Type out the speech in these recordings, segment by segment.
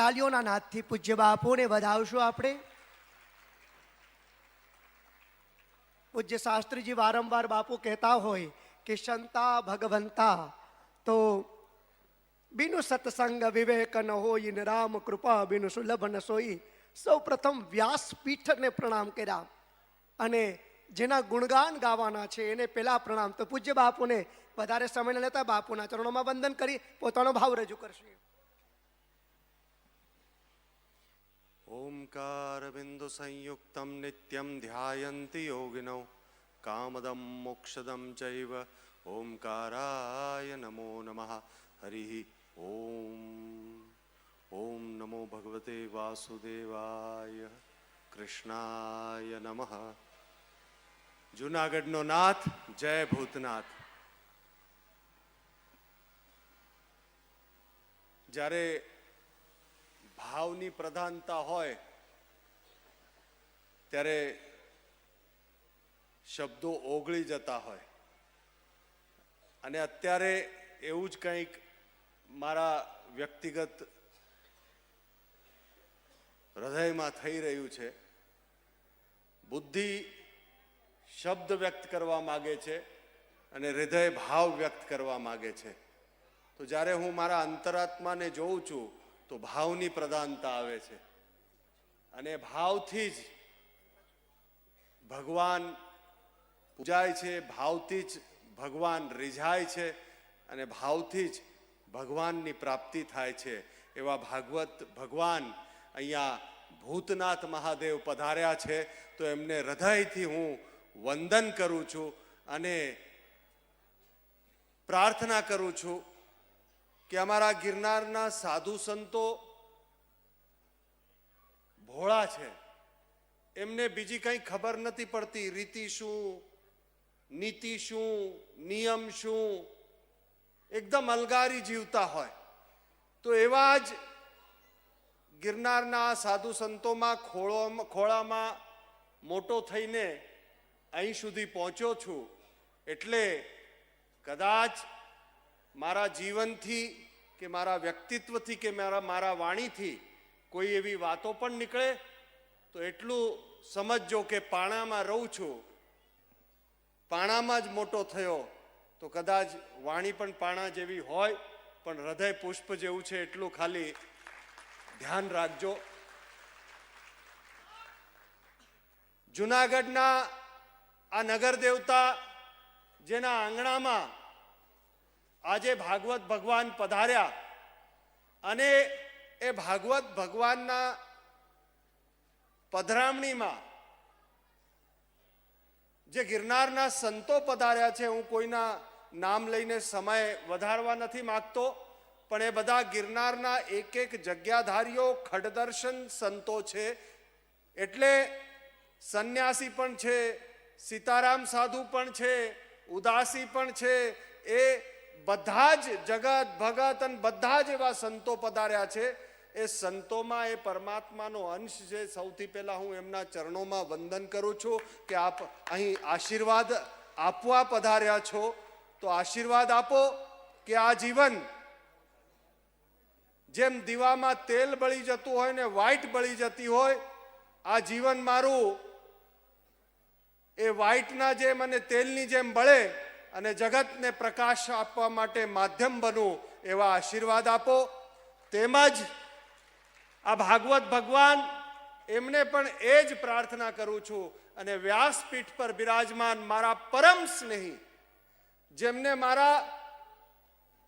તાલીઓના નાદથી પૂજ્ય બાપુને વધાવશું આપણે? પૂજ્ય શાસ્ત્રીજી વારંવાર બાપુ કહેતા હોય કે સંતા ભગવંતા, તો બિનુ સત્સંગ વિવેક ન હોય, ને રામ કૃપા, બિનુ સુલભ ન સોઈ, સૌ પ્રથમ વ્યાસપીઠને પ્રણામ કર્યા. અને જેના ગુણગાન ગાવાના છે, એને પહેલા પ્રણામ. તો પૂજ્ય બાપુને વધારે સમય લેતા બાપુના ચરણોમાં વંદન કરી, પોતાનો ભાવ રજૂ કરશે. ओङ्कारबिन्दुसंयुक्तं नित्यं ध्यायन्ति योगिनौ कामदं मोक्षदं चैव ओङ्काराय नमो नमः हरिः ॐ ॐ नमो भगवते वासुदेवाय કૃષ્ણાય નમઃ જુનાગઢનો નાથ જય ભૂતનાથ જ્યારે ભાવની પ્રધાનતા હોય, ત્યારે શબ્દો ઓગળી જતા હોય. અને અત્યારે એવું જ કંઈક મારા વ્યક્તિગત હૃદયમાં થઈ રહ્યું છે. બુદ્ધિ શબ્દ વ્યક્ત કરવા માગે છે અને હૃદય ભાવ વ્યક્ત કરવા માગે છે. તો જ્યારે હું મારા અંતરાત્માને જોઉં છું તો ભાવની પ્રધાનતા આવે છે. અને ભાવથી જ ભગવાન પૂજાય છે, ભાવથી જ ભગવાન રીઝાય છે અને ભાવથી જ ભગવાનની પ્રાપ્તિ થાય છે. એવા ભાગવત ભગવાન અહીંયા ભૂતનાથ મહાદેવ પધાર્યા છે. તો એમને હૃદયથી હું વંદન કરું છું અને પ્રાર્થના કરું છું કે અમારા ગિરનારના સાધુ સંતો ભોળા છે. એમને બીજી કંઈ ખબર નથી પડતી, રીતિ શું, નીતિ શું, નિયમ શું? એકદમ અલગારી જીવતા હોય. તો એવા જ ગિરનારના સાધુ સંતોમાં ખોળો ખોળામાં મોટો થઈને અહીં સુધી પહોંચ્યો છું. એટલે કદાચ મારા જીવનથી કે મારા વ્યક્તિત્વથી કે મારા મારા વાણીથી કોઈ એવી વાતો પણ નીકળે? તો એટલું સમજજો કે પાણામાં રહું છું. પાણામાં જ મોટો થયો. તો કદાચ વાણી પણ પાણા જેવી હોય, પણ હૃદય પુષ્પ જેવું છે એટલું ખાલી ધ્યાન રાખજો. જુનાગઢના આ નગર દેવતા જેના આંગણામાં આજે ભાગવત ભગવાન પધાર્યા અને એ ભાગવત ભગવાનના પધરામણીમાં જે ગિરનારના સંતો પધાર્યા છે, હું કોઈના નામ લઈને સમય વધારવા નથી માગતો, પણ એ બધા ગિરનારના એક એક જગ્યાધારીઓ, ખડદર્શન સંતો છે. એટલે સંન્યાસી પણ છે, સીતારામ સાધુ પણ છે, ઉદાસી પણ છે. એ બધા જ જગત ભગત અને બધા જ એવા સંતો પધાર્યા છે. એ સંતોમાં એ પરમાત્માનો અંશ છે. સૌથી પહેલા હું એમના ચરણોમાં વંદન કરું છું કે આપ અહીં આશીર્વાદ આપવા પધાર્યા છો. તો આશીર્વાદ આપો કે આ જીવન જેમ દીવામાં તેલ બળી જતું હોય ને વ્હાઈટ બળી જતી હોય, આ જીવન મારું. એ વ્હાઈટના જેમ અને તેલની જેમ બળે અને જગતને પ્રકાશ આપવા માટે માધ્યમ બનવું એવા આશીર્વાદ આપો. તેમજ આ ભાગવત ભગવાન એમને પણ એ જ પ્રાર્થના કરું છું અને વ્યાસપીઠ પર બિરાજમાન મારા પરમ સ્નેહી, જેમને મારા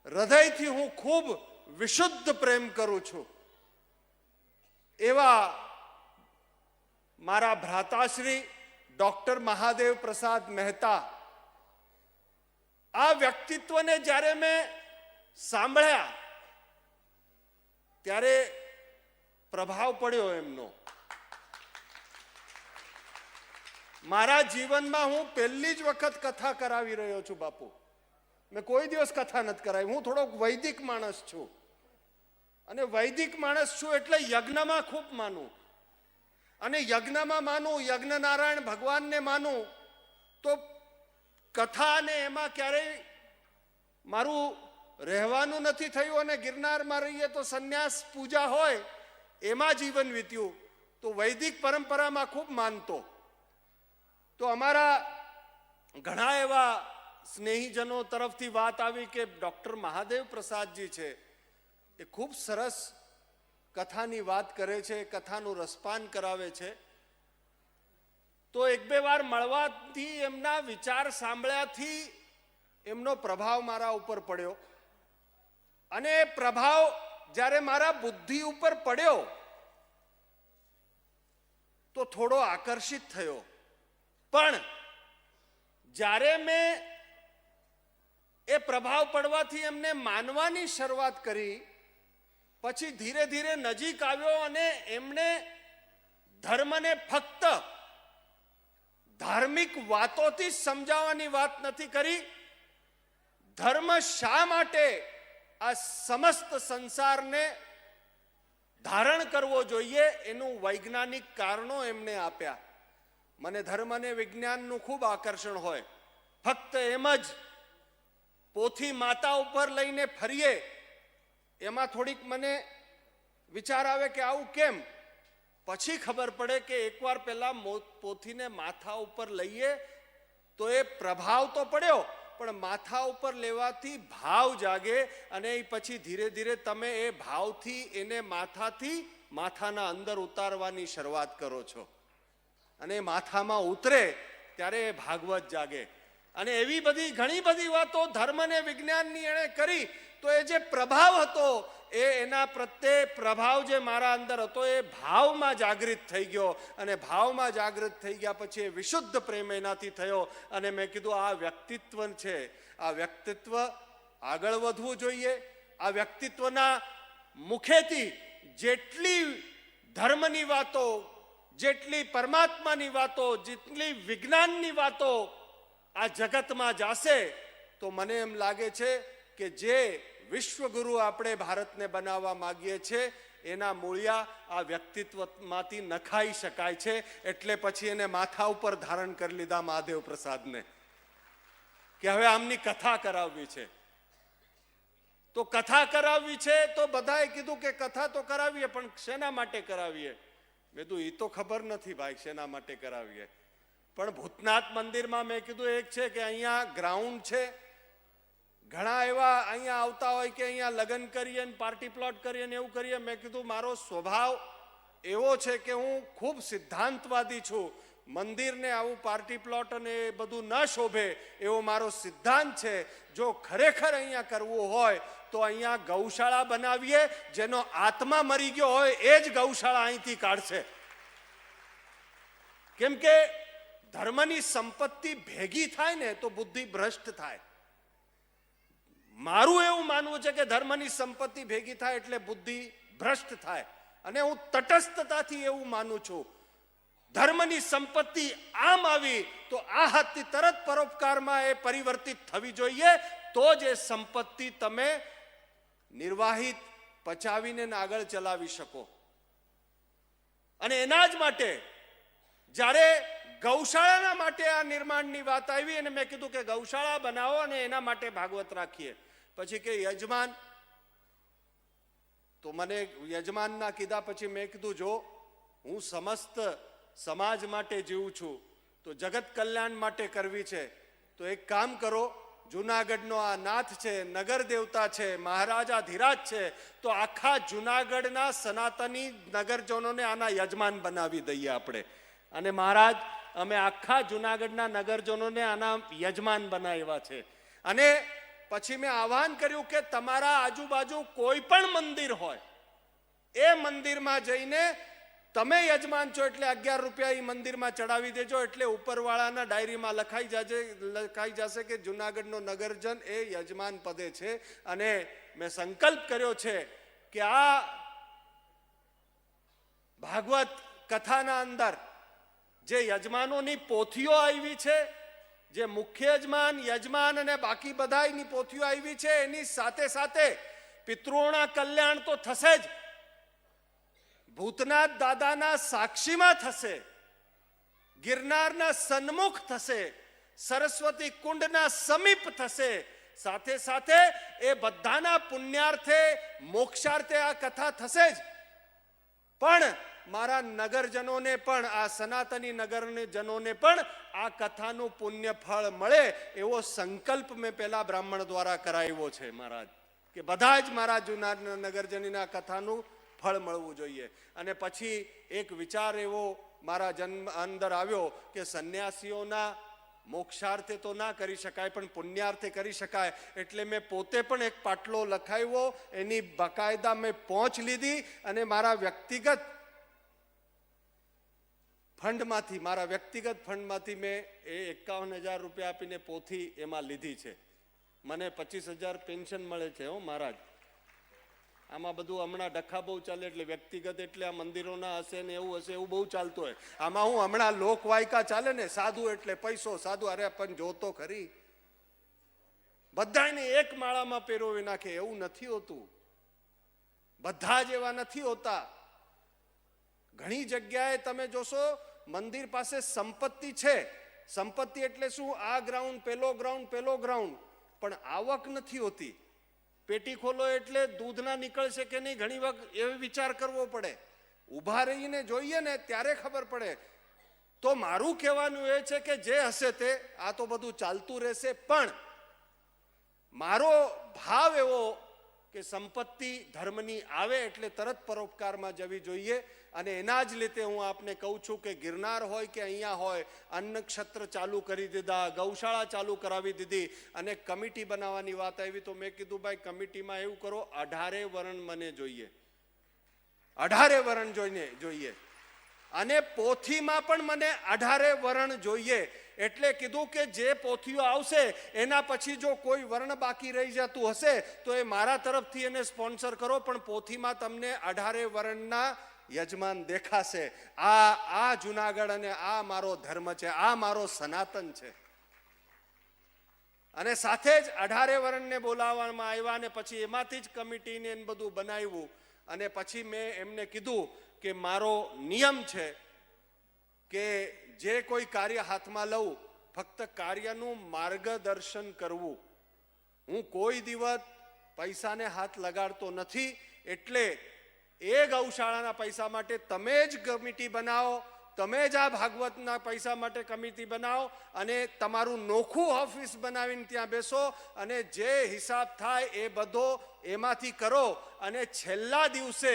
હૃદયથી હું ખૂબ વિશુદ્ધ પ્રેમ કરું છું, એવા મારા ભ્રાતાશ્રી ડોક્ટર મહાદેવ પ્રસાદ મહેતા આ વ્યક્તિત્વને જ્યારે મેં સાંભળ્યા, ત્યારે પ્રભાવ પડ્યો એમનો. મારા જીવનમાં હું પહેલી જ વખત કથા કરાવી રહ્યો છું બાપુ. મેં કોઈ દિવસ કથા નથી કરાવી. હું થોડોક વૈદિક માણસ છું. અને વૈદિક માણસ છું એટલે યજ્ઞમાં ખૂબ માનું. અને યજ્ઞમાં માનું યજ્ઞ નારાયણ ભગવાનને માનું, તો કથા અને એમાં ક્યારેય મારું રહેવાનું નથી થયું અને ગિરનારમાં રહીએ તો સંન્યાસ પૂજા હોય, એમાં જીવન વીત્યું. તો વૈદિક પરંપરામાં ખૂબ માનતો. તો અમારા ઘણા એવા સ્નેહીજનો તરફથી વાત આવી કે ડૉક્ટર મહાદેવ પ્રસાદજી છે, એ ખૂબ સરસ કથાની વાત કરે છે, કથાનું રસપાન કરાવે છે. તો એક બે વાર મળવાથી એમના વિચાર સાંભળ્યાથી એમનો પ્રભાવ મારા ઉપર પડ્યો. અને એ પ્રભાવ જ્યારે મારા બુદ્ધિ ઉપર પડ્યો, તો થોડો આકર્ષિત થયો. પણ જ્યારે મેં એ પ્રભાવ પડવાથી એમને માનવાની શરૂઆત કરી, પછી ધીરે ધીરે નજીક આવ્યો અને એમણે ધર્મને ફક્ત ધાર્મિક વાતોથી સમજાવવાની વાત નથી કરી. ધર્મ શા માટે આ સમસ્ત સંસારને ધારણ કરવો જોઈએ એનું વૈજ્ઞાનિક કારણો એમને આપ્યા. મને ધર્મ અને વિજ્ઞાનનું ખૂબ આકર્ષણ હોય. ફક્ત એમ જ પોથી માતા ઉપર લઈને ફરીએ, એમાં થોડીક મને વિચાર આવે કે આવું કેમ? પછી ખબર પડે કે એકવાર પહેલા પોથીને માથા ઉપર લઈએ તો એ પ્રભાવ તો પડ્યો, પણ માથા ઉપર લેવાથી ભાવ જાગે અને એ પછી ધીરે ધીરે તમે એ ભાવથી એને માથાથી માથાના અંદર ઉતારવાની શરૂઆત કરો છો. અને માથામાં ઉતરે ત્યારે એ ભાગવત જાગે. અને એવી બધી ઘણી બધી વાતો ધર્મ અને વિજ્ઞાનની એણે કરી, તો એ જે પ્રભાવ હતો એ એના પ્રત્યે પ્રભાવ જે મારા અંદર હતો એ ભાવમાં જાગૃત થઈ ગયો અને ભાવમાં જાગૃત થઈ ગયા પછી એ વિશુદ્ધ પ્રેમ એનાથી થયો અને મેં કીધું, આ વ્યક્તિત્વ છે. આ વ્યક્તિત્વ આગળ વધવું જોઈએ. આ વ્યક્તિત્વના મુખેથી જેટલી ધર્મની વાતો, જેટલી પરમાત્માની વાતો, જેટલી વિજ્ઞાનની વાતો આ જગતમાં જાશે, તો મને એમ લાગે છે કે જે વિશ્વગુરુ આપણે ભારતને બનાવવા માગીએ છીએ એના મૂળિયા આ વ્યક્તિત્વમાંથી નખાઈ શકાય છે, એટલે પછી એને માથા ઉપર ધારણ કરી લીધા મહાદેવ પ્રસાદને. કે હવે આમની કથા કરાવવી છે. તો કથા કરાવવી છે તો બધાએ કીધું કે કથા તો કરાવીએ, પણ શેના માટે કરાવીએ? મેં કીધું એ તો ખબર નથી ભાઈ શેના માટે કરાવીએ. પણ ભૂતનાથ મંદિરમાં મેં કીધું એક છે કે અહીંયા ગ્રાઉન્ડ છે ઘણા એવા અહીંયા આવતા હોય કે અહીંયા લગ્ન કરીએ ને પાર્ટી પ્લોટ કરીએ ને એવું કરીએ, મેં કીધું મારો સ્વભાવ એવો છે કે હું ખૂબ સિદ્ધાંતવાદી છું. મંદિરને આવું પાર્ટી પ્લોટ અને એ બધું ન શોભે એવો મારો સિદ્ધાંત છે. જો ખરેખર અહીંયા કરવું હોય તો અહીંયા ગૌશાળા બનાવીએ, જેનો આત્મા મરી ગયો હોય એ જ ગૌશાળા અહીંથી કાઢશે. કેમ કે ધર્મની સંપત્તિ ભેગી થાય ને તો બુદ્ધિ ભ્રષ્ટ થાય. મારું એવું માનવું છે કે ધર્મની સંપત્તિ ભેગી થાય એટલે બુદ્ધિ ભ્રષ્ટ થાય. અને હું તટસ્થતાથી એવું માનું છું. ધર્મની સંપત્તિ આમ આવી, તો આ હાથથી તરત પરોપકારમાં એ પરિવર્તિત થવી જોઈએ. તો જ એ સંપત્તિ તમે નિર્વાહિત પચાવીને આગળ ચલાવી શકો. અને એના જ માટે જ્યારે ગૌશાળાના માટે આ નિર્માણની વાત આવી અને મેં કીધું કે ગૌશાળા બનાવો અને એના માટે ભાગવત રાખીએ. પછી કે યજમાન, તો મને યજમાનના કીધા પછી મેં કીધું, જો હું સમસ્ત સમાજ માટે જીવું છું, તો જગત કલ્યાણ માટે કરવી છે, તો એક કામ કરો, જુનાગઢનો આ નાથ છે, નગર દેવતા છે, મહારાજા ધીરાજ છે, તો આખા જુનાગઢના સનાતની નગરજનોને આના યજમાન બનાવી દઈએ આપણે. અને મહારાજ, અમે આખા જુનાગઢના નગરજનોને આના યજમાન બનાવ્યા છે. અને પછી મેં આહવાન કર્યું કે તમારા આજુબાજુ કોઈ પણ મંદિર હોય, એ મંદિરમાં જઈને તમે યજમાન છો એટલે અગિયાર રૂપિયા એ મંદિરમાં ચડાવી દેજો એટલે ઉપરવાળાના ડાયરીમાં લખાઈ જશે લખાઈ જશે કે જુનાગઢનો નગરજન એ યજમાન પદે છે. અને મેં સંકલ્પ કર્યો છે કે આ ભાગવત કથાના અંદર જે યજમાનોની પોથીઓ આવી છે જે મુખ્ય યજમાન યજમાન અને બાકી બધાની પોથીઓ આવી છે, એની સાથે સાથે પિતૃઓના કલ્યાણ તો થશે જ. ભૂતનાથ દાદાના સાક્ષીમાં થશે. ગિરનારના સન્મુખ થશે. સરસ્વતી કુંડના સમીપ થશે. સાથે સાથે એ બધાના પુણ્યાર્થે, મોક્ષાર્થે આ કથા થશે જ. પણ મારા નગરજનોને પણ, આ સનાતની નગરજનોને પણ આ કથાનું પુણ્ય ફળ મળે એવો સંકલ્પ મેં પહેલાં બ્રાહ્મણ દ્વારા કરાવ્યો છે મહારાજ. કે બધા જ મારા જૂના નગરજનીના કથાનું ફળ મળવું જોઈએ. અને પછી એક વિચાર એવો મારા જન્મ અંદર આવ્યો કે સંન્યાસીઓના મોક્ષાર્થે તો ના કરી શકાય, પણ પુણ્યાર્થે કરી શકાય. એટલે મેં પોતે પણ એક પાટલો લખાવ્યો, એની બકાયદા મેં પહોંચ લીધી અને મારા વ્યક્તિગત ફંડમાંથી, મારા વ્યક્તિગત ફંડમાંથી મેં એ એકાવન હજાર રૂપિયા આપીને પોથી એમાં લીધી છે. મને પચીસ હજાર પેન્શન મળે છે હો, મહારાજ. આમાં બધું હમણાં ડખા બહુ ચાલે એટલે વ્યક્તિગત એટલે આ મંદિરોના હશે ને એવું હશે, એવું બહુ ચાલતું હોય. આમાં હું હમણાં લોકવાયકા ચાલે ને, સાધુ એટલે પૈસો, સાધુ અરે પણ જોતો ખરી. બધાને એક માળામાં પહેરોવી નાખે, એવું નથી હોતું. બધા જ એવા નથી હોતા. ઘણી જગ્યાએ તમે જોશો મંદિર પાસે સંપત્તિ છે. સંપત્તિ એટલે શું? આ ગ્રાઉન્ડ પેલો ગ્રાઉન્ડ પેલો ગ્રાઉન્ડ પણ આવક નથી હોતી. પેટી ખોલો એટલે દૂધના નીકળશે કે નહીં? ઘણી વખત એવો વિચાર કરવો પડે. ઊભા રહીને જોઈએ ને, ત્યારે ખબર પડે. તો મારું કહેવાનું એ છે કે જે હશે તે, આ તો બધું ચાલતું રહેશે. પણ મારો ભાવ એવો કે સંપત્તિ ધર્મની આવે એટલે તરત પરોપકારમાં જવી જોઈએ અને એના જ લીધે હું આપને કહું છું કે ગિરનાર હોય કે અહીંયા હોય અન્નક્ષત્ર ચાલુ કરી દીધા, ગૌશાળા ચાલુ કરાવી દીધી અને કમિટી બનાવવાની વાત આવી તો મેં કીધું, ભાઈ, કમિટીમાં એવું કરો, અઢારે વરણ મને જોઈએ. અઢારે વરણ જોઈને જોઈએ. અને પોથીમાં પણ મને અઢારે વરણ જોઈએ. એટલે કીધું કે જે પોથીઓ આવશે, એના પછી જો કોઈ વર્ણ બાકી રહી જતું હશે, તો એ મારા તરફથી એને સ્પોન્સર કરો, પણ પોથીમાં તમને અઢારે વર્ણના યજમાન દેખાશે. આ આ જુનાગઢ અને આ મારો ધર્મ છે, આ મારો સનાતન છે. અને સાથે જ અઢારે વર્ણને બોલાવવામાં આવ્યા અને પછી એમાંથી જ કમિટીને બધું બનાવ્યું. અને પછી મેં એમને કીધું કે મારો નિયમ છે કે જે કોઈ કાર્ય હાથમાં લઉં, ફક્ત કાર્યનું માર્ગદર્શન કરવું. હું કોઈ દિવસ પૈસાને હાથ લગાડતો નથી, એટલે એ ગૌશાળાના પૈસા માટે તમે જ કમિટી બનાવો, તમે જ આ ભાગવતના પૈસા માટે કમિટી બનાવો અને તમારું નોખું ઓફિસ બનાવીને ત્યાં બેસો અને જે હિસાબ થાય એ બધો એમાંથી કરો. અને છેલ્લા દિવસે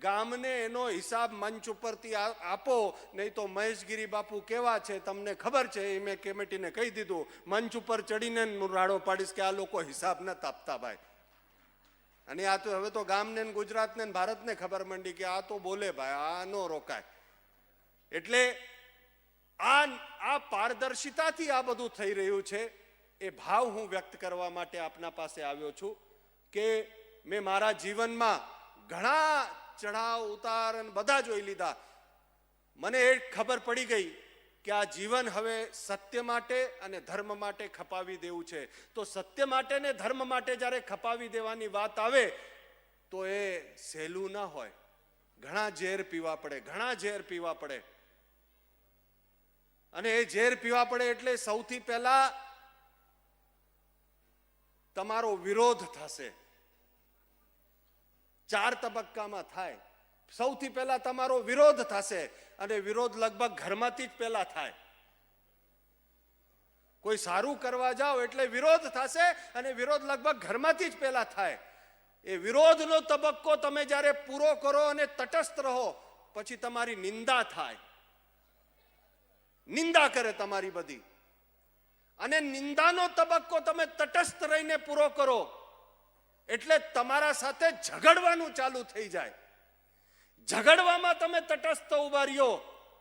ગામને એનો હિસાબ મંચ ઉપરથી આપો, નહીં તો મહેશગીરી બાપુ કેવા છે તમને ખબર છે? એ મેં કમિટીને કહી દીધું. મંચ ઉપર ચડીને રાડો પાડીશ કે આ લોકો હિસાબ ન તાપતા ભાઈ. અને આ તો હવે તો ગામને ગુજરાતને ભારતને ખબર મંડી કે આ તો બોલે ભાઈ, આ ન રોકાય. એટલે આ આ પારદર્શિતાથી આ બધું થઈ રહ્યું છે. એ ભાવ હું વ્યક્ત કરવા માટે આપના પાસે આવ્યો છું કે મેં મારા જીવનમાં ઘણા ચઢાવ, ઉતાર અને બધા જોઈ લીધા. મને એ ખબર પડી ગઈ કે આ જીવન હવે સત્ય માટે અને ધર્મ માટે ખપાવી દેવું છે. તો સત્ય માટે ને ધર્મ માટે જ્યારે ખપાવી દેવાની વાત આવે, તો એ સહેલું ના હોય. ઘણા ઝેર પીવા પડે, ઘણા ઝેર પીવા પડે. અને એ ઝેર પીવા પડે એટલે સૌથી પહેલા તમારો વિરોધ થશે. ચાર તબક્કામાં થાય. સૌથી પહેલા તમારો વિરોધ થશે અને વિરોધ લગભગ ઘરમાંથી જ પહેલા થાય. કોઈ સારું કરવા જાઓ એટલે વિરોધ થશે અને વિરોધ લગભગ ઘરમાંથી જ પહેલા થાય. એ વિરોધનો તબક્કો તમે જ્યારે પૂરો કરો અને તટસ્થ રહો, પછી તમારી નિંદા થાય. નિંદા કરે તમારી બધી. અને નિંદાનો તબક્કો તમે તટસ્થ રહીને પૂરો કરો. એટલે તમારા સાથે ઝઘડવાનું ચાલુ થઈ જાય. ઝઘડવામાં તમે તટસ્થ ઊભા રહ્યો,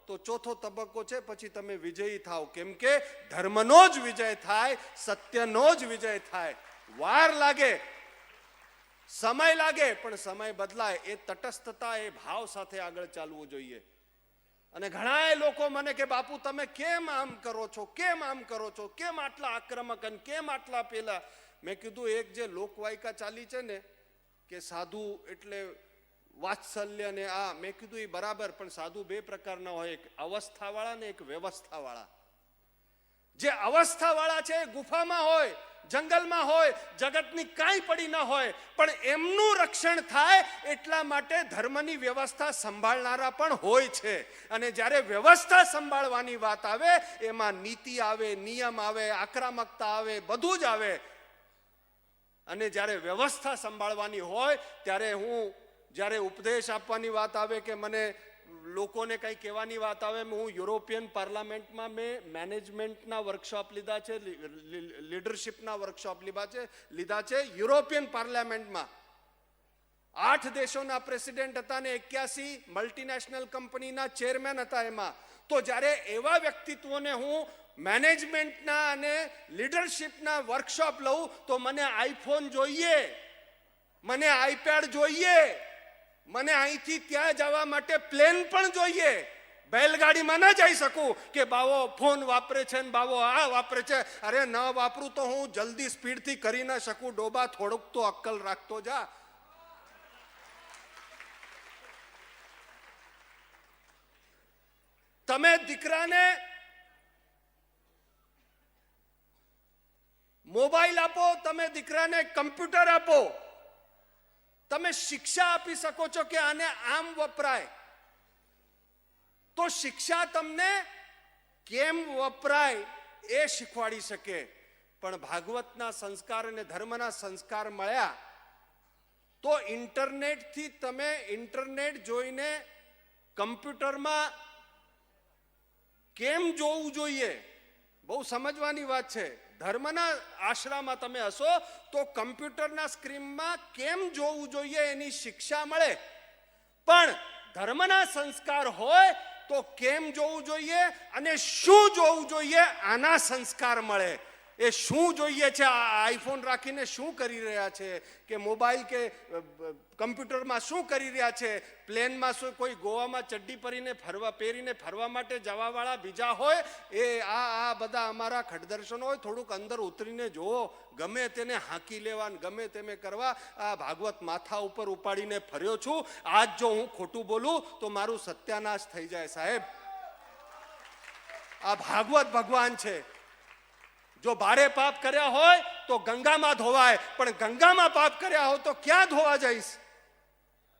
તો ચોથો તબક્કો છે, પછી તમે વિજયી થાવ. કેમ કે ધર્મનો જ વિજય થાય, સત્યનો જ વિજય થાય. વાર લાગે, સમય લાગે, પણ સમય બદલાય. એ તટસ્થતા, એ ભાવ સાથે આગળ ચાલવું જોઈએ. અને ઘણા લોકો મને કે, બાપુ, તમે કેમ આમ કરો છો? કેમ આમ કરો છો? કેમ આટલા આક્રમક અને કેમ આટલા પેલા મેં કીધું, એક જે લોકવાયકા ચાલી છે ને, કે સાધુ એટલે વાત્સલ્ય ને આ, મેં કીધું એ બરાબર, પણ સાધુ બે પ્રકારના હોય, એક અવસ્થાવાળા ને એક વ્યવસ્થાવાળા. જે અવસ્થાવાળા છે એ ગુફામાં હોય, જંગલમાં હોય, જગતની કાંઈ પડી ન હોય, પણ એમનું રક્ષણ થાય એટલા માટે ધર્મની વ્યવસ્થા સંભાળનારા પણ હોય છે. અને જ્યારે વ્યવસ્થા સંભાળવાની વાત આવે, એમાં નીતિ આવે, નિયમ આવે, આક્રમકતા આવે, બધું જ આવે અને જ્યારે વ્યવસ્થા સંભાળવાની હોય, ત્યારે હું જ્યારે ઉપદેશ આપવાની વાત આવે કે મને લોકોને કંઈ કહેવાની વાત આવે હું યુરોપિયન પાર્લામેન્ટમાં મેં મેનેજમેન્ટના વર્કશોપ લીધા છે લીડરશિપના વર્કશોપ લીધા છે લીધા છે યુરોપિયન પાર્લામેન્ટમાં. આઠ દેશોના પ્રેસિડેન્ટ હતા ને એક્યાસી મલ્ટીનેશનલ કંપનીના ચેરમેન હતા એમાં. તો જ્યારે એવા વ્યક્તિત્વોને હું મેનેજમેન્ટના અને લીડરશિપના વર્કશોપ લઉં તો મને આઈફોન જોઈએ, મને આઈપેડ જોઈએ, મને અહીંથી ત્યાં જવા માટે પ્લેન પણ જોઈએ. બેલગાડીમાં ન જઈ શકું કે બાવો ફોન વાપરે છે ને બાવો આ વાપરે છે. અરે ન વાપરું તો હું જલ્દી સ્પીડથી કરી ન શકું. ડોબા થોડુંક તો અક્કલ રાખતો જા. તમે દીકરાને મોબાઈલ આપો, તમે દીકરાને કમ્પ્યુટર આપો. તમે શિક્ષા આપી શકો છો કે આને આમ વપરાય. તો શિક્ષા તમને કેમ વપરાય એ શીખવાડી શકે. પણ ભાગવતના સંસ્કાર અને ધર્મના સંસ્કાર મળ્યા, તો ઇન્ટરનેટથી તમે ઇન્ટરનેટ જોઈને કમ્પ્યુટરમાં કેમ જોવું જોઈએ? બહુ સમજવાની વાત છે. ધર્મના આશરામાં તમે હશો તો કમ્પ્યુટરના સ્ક્રીનમાં કેમ જોવું જોઈએ એની શિક્ષા મળે. પણ ધર્મના સંસ્કાર હોય તો કેમ જોવું જોઈએ અને શું જોવું જોઈએ આના સંસ્કાર મળે. એ શું જોઈએ છે? આ આઈફોન રાખીને શું કરી રહ્યા છે? કે મોબાઈલ કે કમ્પ્યુટરમાં શું કરી રહ્યા છે? પ્લેનમાં શું, કોઈ ગોવામાં ચડ્ડી પહેરીને ફરવા પહેરીને ફરવા માટે જવાવાળા બીજા હોય? એ, આ આ બધા અમારા ખડદર્શનો હોય, થોડુંક અંદર ઉતરીને જુઓ. ગમે તેને હાંકી લેવા ગમે તેમે કરવા, આ ભાગવત માથા ઉપર ઉપાડીને ફર્યો છું. આજ જો હું ખોટું બોલું, તો મારું સત્યાનાશ થઈ જાય, સાહેબ. આ ભાગવત ભગવાન છે. જો ભારે પાપ કર્યા હોય તો ગંગામાં ધોવાય, પણ ગંગામાં પાપ કર્યા હોય તો ક્યાં ધોવા જઈશ?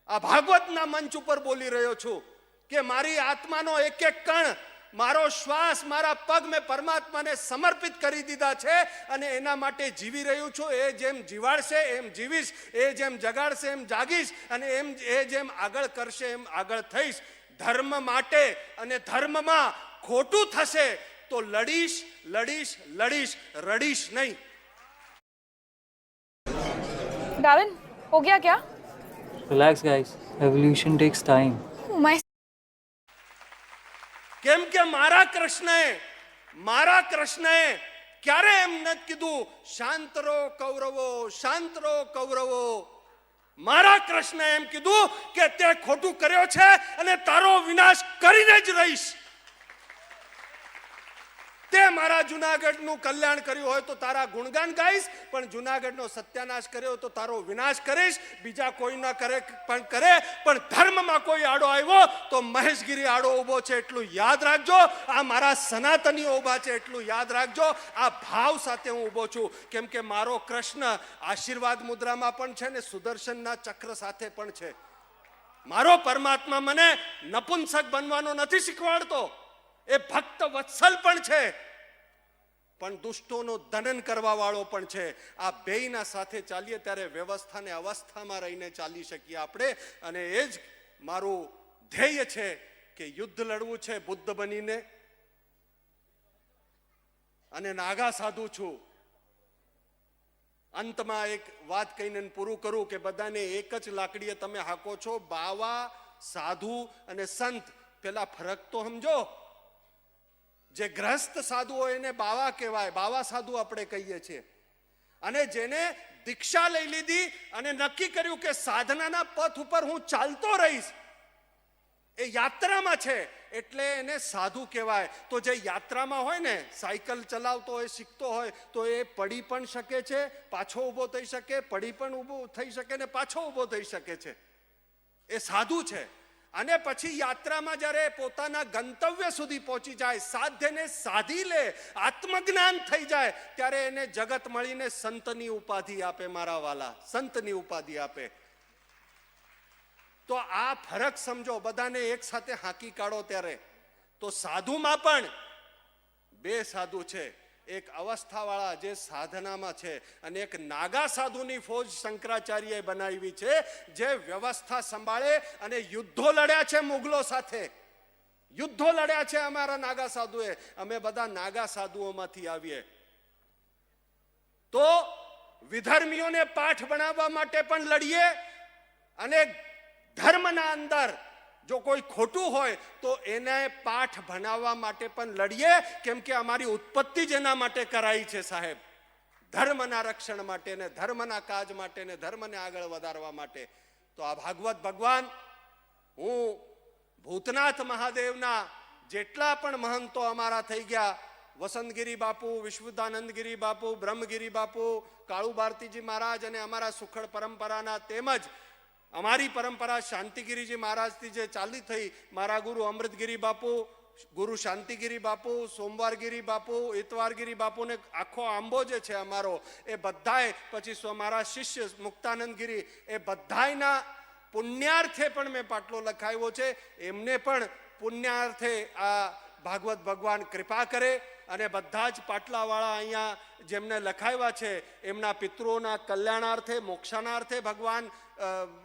આ ભાગવતના મંચ ઉપર બોલી રહ્યો છું કે મારી આત્માનો એક એક કણ, મારો શ્વાસ, મારા પગ મેં પરમાત્માને સમર્પિત કરી દીધા છે અને એના માટે જીવી રહ્યું છું. એ જેમ જીવાડશે, એમ જીવીશ. એ જેમ જગાડશે, એમ જાગીશ અને એમ, એ જેમ આગળ કરશે, એમ આગળ થઈશ. ધર્મ માટે અને ધર્મમાં ખોટું થશે તો લડીશ લડીશ લડીશ રડીશ નહીં डार्विन हो गया क्या Relax, guys. Evolution takes time. मैं કેમ કે મારા કૃષ્ણએ મારા કૃષ્ણએ ક્યારે એમ નથી કીધું શાંત રહો કૌરવો શાંત રહો કૌરવો મારા કૃષ્ણએ એમ કીધું કે તે ખોટું કર્યો છે અને તારો વિનાશ કરીને જ રહીશ તે મારા જુનાગઢનું કલ્યાણ કર્યું હોય તો તારા ગુણગાન ગાઈશ, પણ જુનાગઢનો સત્યાનાશ કર્યો તો તારો વિનાશ કરીશ. બીજા કોઈ ન કરે પણ કરે, પણ ધર્મમાં કોઈ આડો આવ્યો તો મહેશગીરી આડો ઊભો છે એટલું યાદ રાખજો. આ મારા સનાતનીઓ ઊભા છે એટલું યાદ રાખજો. આ ભાવ સાથે હું ઊભો છું. કેમ કે મારો કૃષ્ણ આશીર્વાદ મુદ્રામાં પણ છે ને સુદર્શનના ચક્ર સાથે પણ છે. મારો પરમાત્મા મને નપુંસક બનવાનો નથી શીખવાડતો. એ ભક્ત વત્સલ પણ છે. પણ દુષ્ટોનો દનન કરવા વાળો પણ છે. આ બેયના સાથે ચાલીએ ત્યારે વ્યવસ્થાને અવસ્થામાં રહીને ચાલી શકીએ આપણે. અને એ જ મારું ધ્યેય છે કે યુદ્ધ લડવું છે બુદ્ધ બનીને. અને નાગા સાધુ છું. અંતમાં એક વાત કહીને પૂરું કરું કે બધાને એક જ લાકડીએ તમે હાકો છો. બાવા, સાધુ અને સંત. પેલા ફરક તો સમજો. જે ગ્રસ્ત સાધુ હોય એને બાવા કહેવાય, બાવા સાધુ આપણે કહીએ છીએ. અને જેને દીક્ષા લઈ લીધી અને નક્કી કર્યું કે સાધનાના પથ ઉપર હું ચાલતો રહીશ, એ યાત્રામાં છે, એટલે એને સાધુ કહેવાય. તો જે યાત્રામાં હોય ને, સાયકલ ચલાવતો હોય, શીખતો હોય, તો એ પડી પણ શકે છે, પાછો ઊભો થઈ શકે, પડી પણ ઊભો થઈ શકે ને પાછો ઊભો થઈ શકે છે. એ સાધુ છે. અને પછી યાત્રામાં જ્યારે પોતાના ગંતવ્ય સુધી પહોંચી જાય, સાધ્યને સાધી લે, આત્મજ્ઞાન થઈ જાય, ત્યારે એને જગત મળીને સંતની ઉપાધિ આપે મારા વાલા, સંતની ઉપાધિ આપે. તો આ ફરક સમજો, બધાને એક સાથે હાંકી કાઢો ત્યારે. તો સાધુમાં પણ બે સાધુ છે. એક અવસ્થાવાળા જે સાધનામાં છે અને એક નાગા સાધુની ફોજ શંકરાચાર્યએ બનાવી છે, જે વ્યવસ્થા સંભાળે અને યુદ્ધો લડ્યા છે મુગલો સાથે. યુદ્ધો લડ્યા છે અમારા નાગા સાધુએ. અમે બધા નાગા સાધુઓમાંથી આવીએ. તો વિધર્મીઓને પાઠ બનાવવા માટે પણ લડીએ અને ધર્મના અંદર જો કોઈ ખોટું હોય, તો એને પાઠ ભણાવવા માટે પણ લડીએ, કેમ કે અમારી ઉત્પત્તિ જ એના માટે કરાઈ છે સાહેબ. ધર્મના રક્ષણ માટે ને ધર્મના કાજ માટે ને ધર્મને આગળ વધારવા માટે. તો આ ભાગવત ભગવાન, હું ભૂતનાથ મહાદેવના જેટલા પણ મહંતો અમારા થઈ ગયા, વસંતગીરી બાપુ, વિશ્વદાનંદગીરી બાપુ, બ્રહ્મગીરી બાપુ કાળુ ભારતીજી મહારાજ અને અમારા સુખડ પરંપરાના તેમજ અમારી પરંપરા શાંતિગીરીજી મહારાજથી જે ચાલી થઈ, મારા ગુરુ અમૃતગીરી બાપુ, ગુરુ શાંતિગીરી બાપુ, સોમવારગીરી બાપુ ઇતવારગીરી બાપુને આખો આંબો જે છે અમારો, એ બધાય પછી મારા શિષ્ય મુક્તાનંદગીરી, એ બધાયના પુણ્યાર્થે પણ મેં પાટલો લખાવ્યો છે. એમને પણ પુણ્યાર્થે આ ભાગવત ભગવાન કૃપા કરે અને બધા જ પાટલાવાળા અહીંયા જેમને લખાવ્યા છે, એમના પિતૃઓના કલ્યાણાર્થે, મોક્ષાનાર્થે ભગવાન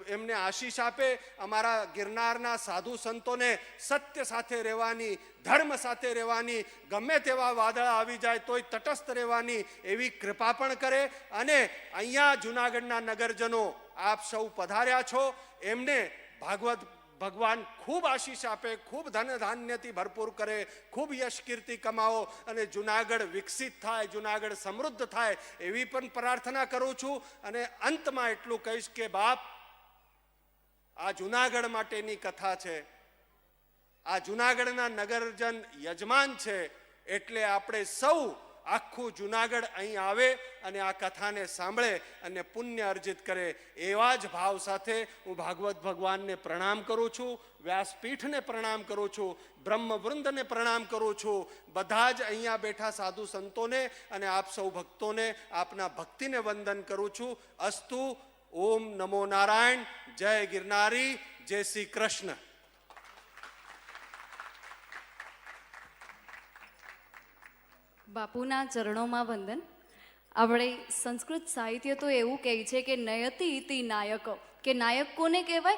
એમને આશીષ આપે. અમારા ગિરનારના સાધુ સંતોને સત્ય સાથે રહેવાની, ધર્મ સાથે રહેવાની, ગમે તેવા વાદળ આવી જાય તોય તટસ્થ રહેવાની એવી કૃપા પણ કરે. અને અહીંયા જુનાગઢના નગરજનો આપ સૌ પધાર્યા છો. એમને ભાગવત ભગવાન ખૂબ આશીષ આપે, ખૂબ ધન ધાન્યથી ભરપૂર કરે, ખૂબ યશ કીર્તિ કમાવો અને જુનાગઢ વિકસિત થાય, જુનાગઢ સમૃદ્ધ થાય એવી પણ પ્રાર્થના કરું છું. અને અંતમાં એટલું કહીશ કે બાપ, આ જુનાગઢ માટેની કથા છે. આ જુનાગઢના નગરજન યજમાન છે. એટલે આપણે સૌ આખું જુનાગઢ અહીં આવે અને આ કથાને સાંભળે અને પુણ્ય અર્જિત કરે એવા જ ભાવ સાથે હું ભાગવત ભગવાનને પ્રણામ કરું છું, વ્યાસપીઠને પ્રણામ કરું છું, બ્રહ્મવૃંદને પ્રણામ કરું છું. બધા જ અહીંયા બેઠા સાધુ સંતોને અને આપ સૌ ભક્તોને આપના ભક્તિને વંદન કરું છું. અસ્તુ, ઓમ નમો નારાયણ, જય ગિરનારી, જય શ્રી કૃષ્ણ. બાપુના ચરણોમાં વંદન. આપણે સંસ્કૃત સાહિત્ય તો એવું કહે છે કે નયતિ ઇતિ નાયક. કે નાયક કોને કહેવાય?